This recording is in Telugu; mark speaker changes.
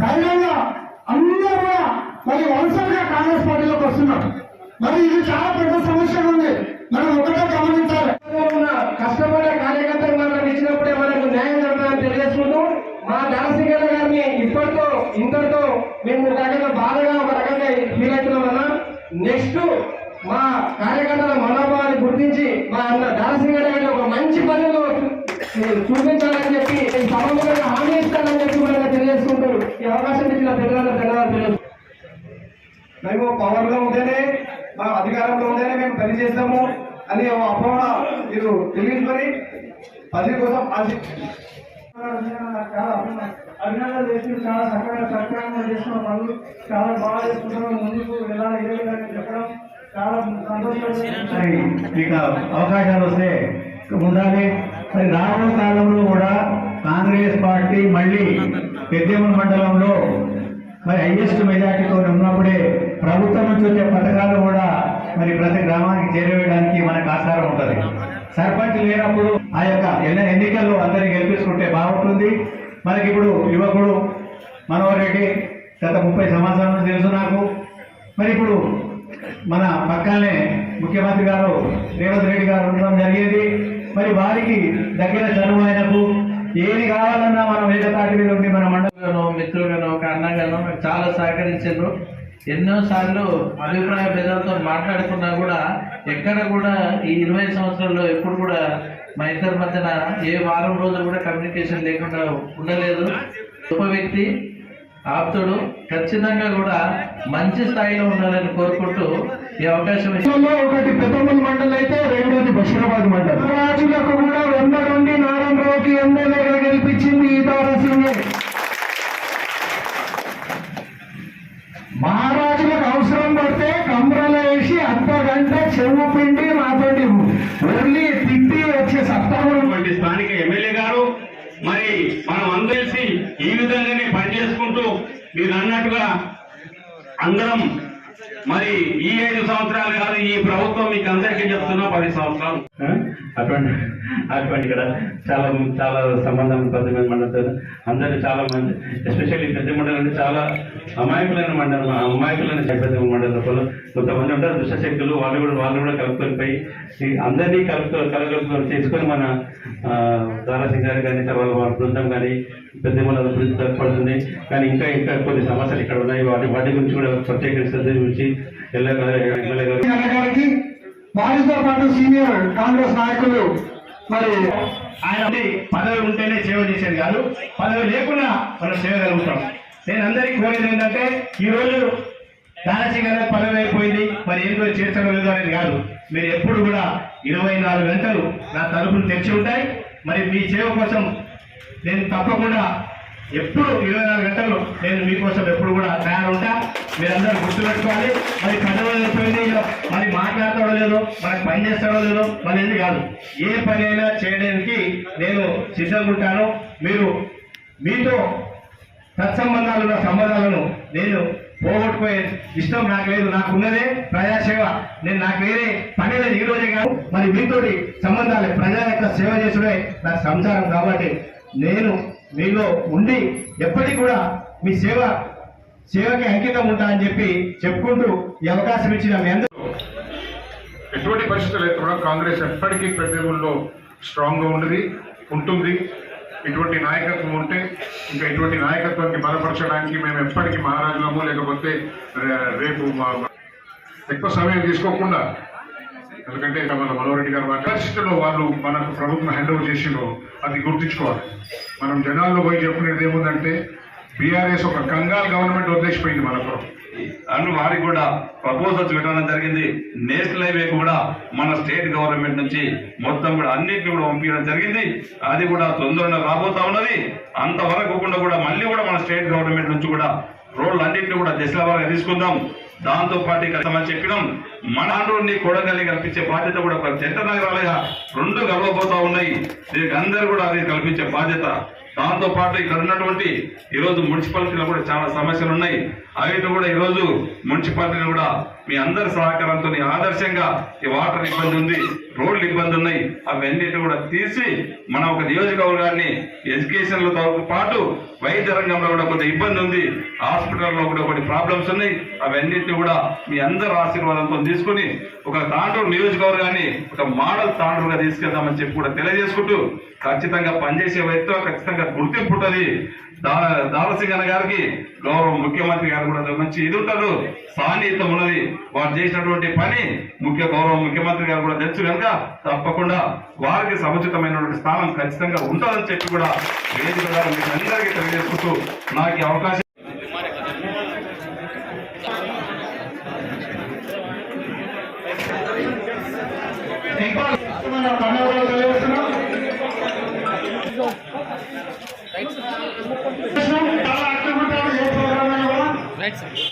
Speaker 1: ధైర్యంగా అందరూ కూడా మరి వరుసగా కాంగ్రెస్ పార్టీలోకి వస్తున్నారు. మరి ఇది చాలా పెద్ద సమస్య ఉంది. మనం ఒకటే గమనించాలి.
Speaker 2: కష్టపడే కార్యకర్తలు మనకు ఇచ్చినప్పుడే మనకు న్యాయం జరుగుతుందని తెలియజేసుకుంటూ మా దానసింగర్ గారిని ఇప్పటితో ఇంతటితో మేము ఒక రకంగా బాధగా ఒక రకంగా ఫీల్ అవుతున్నామన్నా నెక్స్ట్ మా కార్యకర్తల మనోభావాన్ని గుర్తించి మా అన్న దానసింగర్ గారిని ఒక మంచి పనిలో చూపించాలని చెప్పి సమగ్రంగా హామీ ఇస్తానని చెప్పి ఈ అవకాశం ఇచ్చిన పెద్దలందరూ ధన్యవాదాలు తెలియజేస్తున్నాను.
Speaker 3: మేము పవర్లో ఉంటేనే మా అధికారంలో ఉంటేనే మేము పని చేస్తాము. అని అపోహ. మీరు తెలియజేసుకొని పదవి కోసం ఆశ
Speaker 1: చాలా చాలా చక్కగా సక్రమంగా చేస్తున్న పనులు చాలా బాగా చేసుకుంటున్నాం. ముందుకు వెళ్ళాలి ఇదే విధంగా చెప్పడం చాలా
Speaker 4: మీకు అవకాశాలు వస్తే ఉండాలి. మరి రాబోయే కాలంలో కూడా కాంగ్రెస్ పార్టీ మళ్ళీ పెద్దేముల మండలంలో మరి హైయెస్ట్ మెజార్టీతో ఉన్నప్పుడే ప్రభుత్వం నుంచి వచ్చే పథకాలు కూడా మరి ప్రతి గ్రామానికి చేరవేయడానికి మనకు ఆస్కారం ఉంటుంది. సర్పంచ్ లేనప్పుడు ఆ యొక్క ఎన్ని- ఎన్నికల్లో అందరినీ గెలిపించుకుంటే బాగుంటుంది. మనకి ఇప్పుడు యువకుడు మనోహర్ రెడ్డి గత ముప్పై సంవత్సరాల నుంచి తెలుసు నాకు. మరి ఇప్పుడు మన పక్కనే ముఖ్యమంత్రి గారు రేవంత్ రెడ్డి గారు ఉండడం జరిగేది. మరి వారికి దగ్గర ఏది కావాలన్నా మనం ఏకతాటి మీద ఉండి మన మండలిలోనో
Speaker 5: గానో ఒక అన్నగానో నాకు చాలా సహకరించారు. ఎన్నో సార్లు అభిప్రాయ భేదాలతో మాట్లాడుకున్నా కూడా ఎక్కడ కూడా ఈ ఇరవై సంవత్సరాల్లో ఎప్పుడు కూడా మా ఇద్దరి మధ్యన ఏ వారం రోజులు కూడా కమ్యూనికేషన్ లేకుండా ఉండలేదు. గొప్ప వ్యక్తి ఆప్తుడు ఖచ్చితంగా కూడా మంచి స్థాయిలో ఉండాలని కోరుకుంటూ ఈ అవకాశం
Speaker 1: ఒకటి పెద్దమల్ మండలి అయితే రెండోది బషీరాబాద్ మండలి. రాజులకు కూడా వంద నుండి నారాయణరావుకి ఎమ్మెల్యేగా గెలిపించింది ఈ సింగే మహారాజులకు అవసరం పడితే కమ్రలో వేసి అర్ధ గంట చెవు పిండి మాతోటి ఒర్లి తిట్టి వచ్చే సత్తాను
Speaker 6: ఉన్నటువంటి స్థానిక ఎమ్మెల్యే గారు మరి మనం అందరిసి ఈ విధంగానే పనిచేసుకుంటూ మీరు అన్నట్టుగా అందరం మరి ఈ ఐదు సంవత్సరాలు కాదు ఈ ప్రభుత్వం మీకు అందరికీ చెప్తున్నా పది సంవత్సరాలు.
Speaker 4: అటువంటి అటువంటి ఇక్కడ చాలా చాలా సంబంధం పెద్ద మండలం అందరూ చాలా మంది ఎస్పెషల్లీ పెద్ద మండలం అంటే చాలా అమాయకులైన మండలం. అమాయకులైన పెద్ద మండలం కొంతమంది ఉంటారు దుష్టశక్తులు వాళ్ళు కూడా వాళ్ళు కూడా కలుపుకొని పోయి అందరినీ కలుపు కలగలుపుకొని చేసుకొని మన ఆ, దారాసింగ్ గారు కానీ తర్వాత వాళ్ళ బృందం కానీ పెద్ద మండలం అభివృద్ధి తోడ్పడుతుంది కానీ ఇంకా ఇంకా కొన్ని సమస్యలు ఇక్కడ ఉన్నాయి. వాటి వాటి గురించి కూడా ప్రత్యేక శ్రద్ధ చూసి
Speaker 1: గారికి వారితో పాటు సీనియర్ కాంగ్రెస్ నాయకులు మరి
Speaker 6: ఆయన పదవి ఉంటేనే సేవ చేసేది కాదు. పదవి లేకుండా మనం చేయగలుగుతాం నేను అందరికీ కోరేది ఏంటంటే ఈ రోజు దానసింగ్ గారి పదవి అయిపోయింది. మరి ఏం కూడా చేస్తారో లేదో అనేది కాదు. మీరు ఎప్పుడు కూడా ఇరవై నాలుగు గంటలు నా తలుపులు తెరిచి ఉంటాయి. మరి మీ సేవ కోసం నేను తప్పకుండా ఎప్పుడు ఇరవై నాలుగు గంటలు నేను మీకోసం ఎప్పుడు కూడా తయారుంటా. మీరందరూ గుర్తుపెట్టుకోవాలి. మరి పదవి అయిపోయింది మరి మాట్లాడతాడో లేదో మనకి పని చేస్తాడో లేదో మరి కాదు. ఏ పని అయినా చేయడానికి నేను సిద్ధంగా ఉంటాను. మీరు మీతో సత్సంబంధాలు ఉన్న సంబంధాలను నేను పోగొట్టుకోయే ఇష్టం నాకు లేదు. నాకు ఉన్నదే ప్రజాసేవ. నేను నాకు వేరే పని లేదు ఈ రోజే కాదు. మరి మీతోటి సంబంధాలు ప్రజల యొక్క సేవ చేసుడే నా సంసారం కాబట్టి నేను మీలో ఉండి ఎప్పటికీ కూడా మీ సేవ సేవకి అంకితం ఉంటా అని చెప్పి చెప్పుకుంటూ ఈ అవకాశం ఇచ్చిన మీ అందరూ
Speaker 7: ఎటువంటి పరిస్థితులు అయితే కూడా కాంగ్రెస్ ఎప్పటికీ ప్రతిభల్లో స్ట్రాంగ్గా ఉన్నది ఉంటుంది. ఇటువంటి నాయకత్వం ఉంటే ఇంకా ఇటువంటి నాయకత్వానికి బలపరచడానికి మేము ఎప్పటికీ మహారాజులము లేకపోతే రే- రేపు మా- ఎక్కువ సమయం తీసుకోకుండా ఎందుకంటే వాళ్ళ మన మనోరెడ్డి గారు మాట వాళ్ళు మనకు ప్రభుత్వం హ్యాండ్ ఓవర్ చేసిందో అది గుర్తుంచుకోవాలి. మనం జనాల్లో పోయి చెప్పుకునేది ఏముందంటే బీఆర్ఎస్ ఒక కంగాల్ గవర్నమెంట్ వదిలేసిపోయింది మనకు
Speaker 8: అను వారికి కూడా ప్రపోజల్స్ పెట్టడం జరిగింది. నేషనల్ హైవే కూడా మన స్టేట్ గవర్నమెంట్ నుంచి మొత్తం కూడా అన్నింటిని కూడా పంపించడం జరిగింది. అది కూడా తొందరగా రాబోతా ఉన్నది. అంతవరకు కూడా కూడా మళ్ళీ కూడా మన స్టేట్ గవర్నమెంట్ నుంచి కూడా రోడ్లు అన్నింటినీ కూడా దశల వారిగా తీసుకుందాం. దాంతో పాటు ఇక్కడ చెప్పడం మన ఆంధ్రుని కొడగల్లి కల్పించే బాధ్యత కూడా ప్రతి జంట నగరాలుగా రెండు గర్వపోతా ఉన్నాయి. దీనికి అందరూ కూడా అది కల్పించే బాధ్యత. దాంతో పాటు ఇక్కడ ఉన్నటువంటి ఈరోజు మున్సిపాలిటీలో కూడా చాలా సమస్యలు ఉన్నాయి. అవిటి కూడా ఈరోజు మున్సిపాలిటీలు కూడా మీ అందరి సహకారంతో ఆదర్శంగా ఈ వాటర్ ఇబ్బంది ఉంది రోడ్లు ఇబ్బంది ఉన్నాయి అవన్నిటి కూడా తీసి మన ఒక నియోజకవర్గాన్ని ఎడ్యుకేషన్లతో పాటు వైద్య రంగంలో కూడా కొంత ఇబ్బంది ఉంది హాస్పిటల్లో కూడా కొన్ని ప్రాబ్లమ్స్ ఉన్నాయి అవన్నిటిని కూడా మీ అందరి ఆశీర్వాదంతో తీసుకుని ఒక తాండూరు నియోజకవర్గాన్ని ఒక మోడల్ తాండూరుగా తీసుకెళ్దామని చెప్పి కూడా తెలియజేసుకుంటూ ఖచ్చితంగా పనిచేసే వ్యక్తితో ఖచ్చితంగా గుర్తింపు ఉంటుంది. దా- దారసింగన్న గారికి గౌరవ ముఖ్యమంత్రి గారు కూడా మంచి ఇది ఉంటారు. సాన్నిహిత్యం ఉన్నది. వారు చేసినటువంటి పని ముఖ్య గౌరవ ముఖ్యమంత్రి గారు కూడా తెలుసు కనుక తప్పకుండా వారికి సముచితమైనటువంటి స్థానం ఖచ్చితంగా ఉంటుందని చెప్పి కూడా వేదిక ద్వారా మీకు అందరికీ తెలియజేసుకుంటూ నాకు అవకాశం
Speaker 1: మన ధన్యవాదాలు తెలియజేస్తున్నాం